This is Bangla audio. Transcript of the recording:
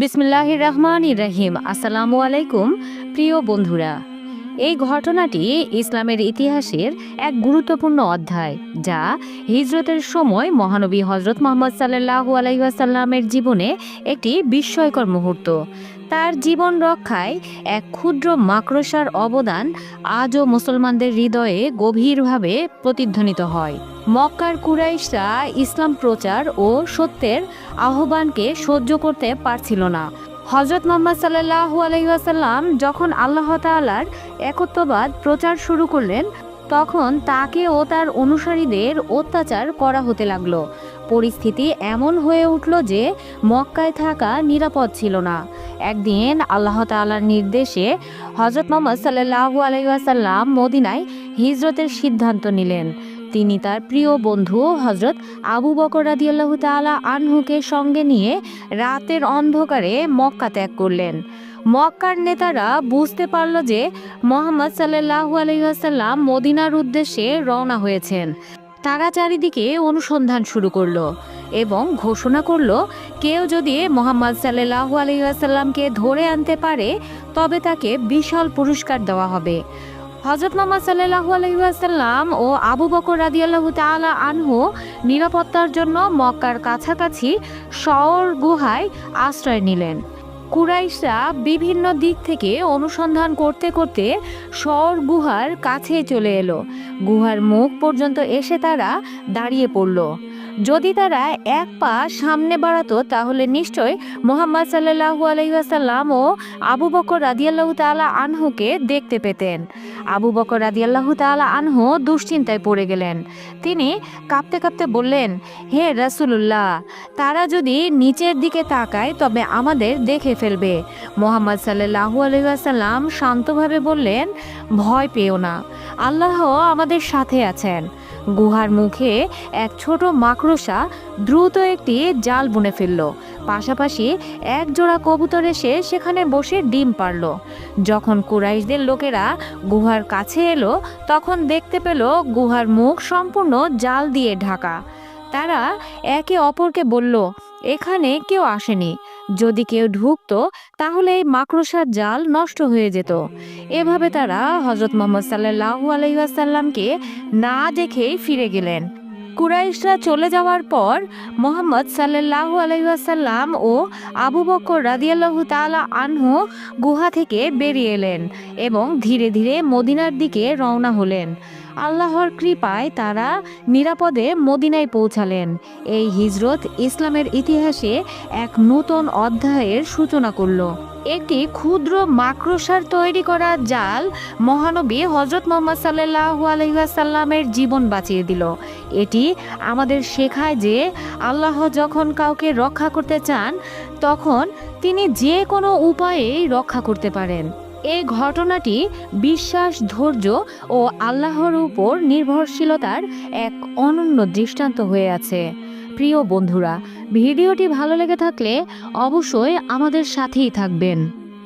বিসমিল্লাহ রহমান রহিম। আসসালামু আলাইকুম প্রিয় বন্ধুরা। এই ঘটনাটি ইসলামের ইতিহাসের এক গুরুত্বপূর্ণ অধ্যায়, যা হিজরতের সময় মহানবী হজরত মোহাম্মদ সাল্লাহু আলাইসাল্লামের জীবনে একটি বিস্ময়কর মুহূর্ত। তার জীবন রক্ষায় এক ক্ষুদ্র মাকড়সার অবদান আজও মুসলমানদের হৃদয়ে গভীরভাবে প্রতিধ্বনিত হয়। মক্কার কুরাইশরা ইসলাম প্রচার ও সত্যের আহ্বানকে সহ্য করতে পারছিল না। হজরত মোহাম্মদ সাল্লাহু আলহিহাসাল্লাম যখন আল্লাহ তাআলার একত্ববাদ প্রচার শুরু করলেন তখন তাকে ও তার অনুসারীদের অত্যাচার করা হতে লাগল। পরিস্থিতি এমন হয়ে উঠল যে মক্কায় থাকা নিরাপদ ছিল না। একদিন আল্লাহ তাল্লার নির্দেশে হজরত মোহাম্মদ সাল্লাহু আলহিহাসাল্লাম মদিনায় হিজরতের সিদ্ধান্ত নিলেন। তিনি তার প্রিয় বন্ধু হজরত আবু বকর রাদিয়াল্লাহু তাআলা আনহুকে সঙ্গে নিয়ে রাতের অন্ধকারে মক্কা ত্যাগ করলেন। মক্কার নেতারা বুঝতে পারল যে মোহাম্মদ সাল্লাহু আলহিহাসাল্লাম মদিনার উদ্দেশ্যে রওনা হয়েছেন। তারা চারিদিকে অনুসন্ধান শুরু করল এবং ঘোষণা করল, কেউ যদি মোহাম্মদ সাল্লাহু আলহিহাসাল্লামকে ধরে আনতে পারে, তবে তাকে বিশাল পুরস্কার দেওয়া হবে। হজরত মোহাম্মদ সাল্লাহু আলহিহাসাল্লাম ও আবু বকর রাদিয়াল্লাহু তাআলা আনহু নিরাপত্তার জন্য মক্কার কাছাকাছি শহর গুহায় আশ্রয় নিলেন। কুরাইশরা বিভিন্ন দিক থেকে অনুসন্ধান করতে করতে শহর গুহার কাছে চলে এলো। গুহার মুখ পর্যন্ত এসে তারা দাঁড়িয়ে পড়ল। যদি তারা এক পা সামনে বাড়াতো, তাহলে নিশ্চয় মোহাম্মদ সাল্লাহু আলহিহাসাল্লাম ও আবু বকর রাদিয়াল্লাহু তাআলা আনহুকে দেখতে পেতেন। আবু বকর রাদিয়াল্লাহু তাআলা আনহু দুশ্চিন্তায় পড়ে গেলেন। তিনি কাঁপতে কাঁপতে বললেন, হে রাসূলুল্লাহ, তারা যদি নিচের দিকে তাকায়, তবে আমাদের দেখে ফেলবে। মোহাম্মদ সাল্লাহু আলহিহাসাল্লাম শান্তভাবে বললেন, ভয় পেও না। আল্লাহ আমাদের সাথে আছেন। গুহার মুখে এক ছোট মাকড়সা দ্রুত একটি জাল বুনে ফেলল। পাশাপাশি এক জোড়া কবুতর এসে সেখানে বসে ডিম পারল। যখন কুরাইশদের লোকেরা গুহার কাছে এলো, তখন দেখতে পেল গুহার মুখ সম্পূর্ণ জাল দিয়ে ঢাকা। তারা একে অপরকে বলল এখানে কেউ আসেনি। যদি কেউ ঢুকতো, তাহলে এই মাকড়সার জাল নষ্ট হয়ে যেত। এভাবে তারা হজরত মোহাম্মদ সাল্লাহু আলহিহাসাল্লামকে না দেখেই ফিরে গেলেন। কুরাইশরা চলে যাওয়ার পর মোহাম্মদ সাল্লাহু আলহিহাসাল্লাম ও আবু বকর রাদিয়াল্লাহু তাআলা আনহু গুহা থেকে বেরিয়ে এলেন এবং ধীরে ধীরে মদিনার দিকে রওনা হলেন। আল্লাহর কৃপায় তারা নিরাপদে মদিনায় পৌঁছালেন। এই হিজরত ইসলামের ইতিহাসে এক নূতন অধ্যায়ের সূচনা করল। একটি ক্ষুদ্র মাকড়সার তৈরি করা জাল মহানবী হজরত মোহাম্মদ সাল্লাহু আলহিহাসাল্লামের জীবন বাঁচিয়ে দিল। এটি আমাদের শেখায় যে আল্লাহ যখন কাউকে রক্ষা করতে চান, তখন তিনি যে কোনো উপায়েই রক্ষা করতে পারেন। এই ঘটনাটি বিশ্বাস, ধৈর্য ও আল্লাহর উপর নির্ভরশীলতার এক অনন্য দৃষ্টান্ত হয়ে আছে। প্রিয় বন্ধুরা, ভিডিওটি ভালো লেগে থাকলে অবশ্যই আমাদের সাথেই থাকবেন।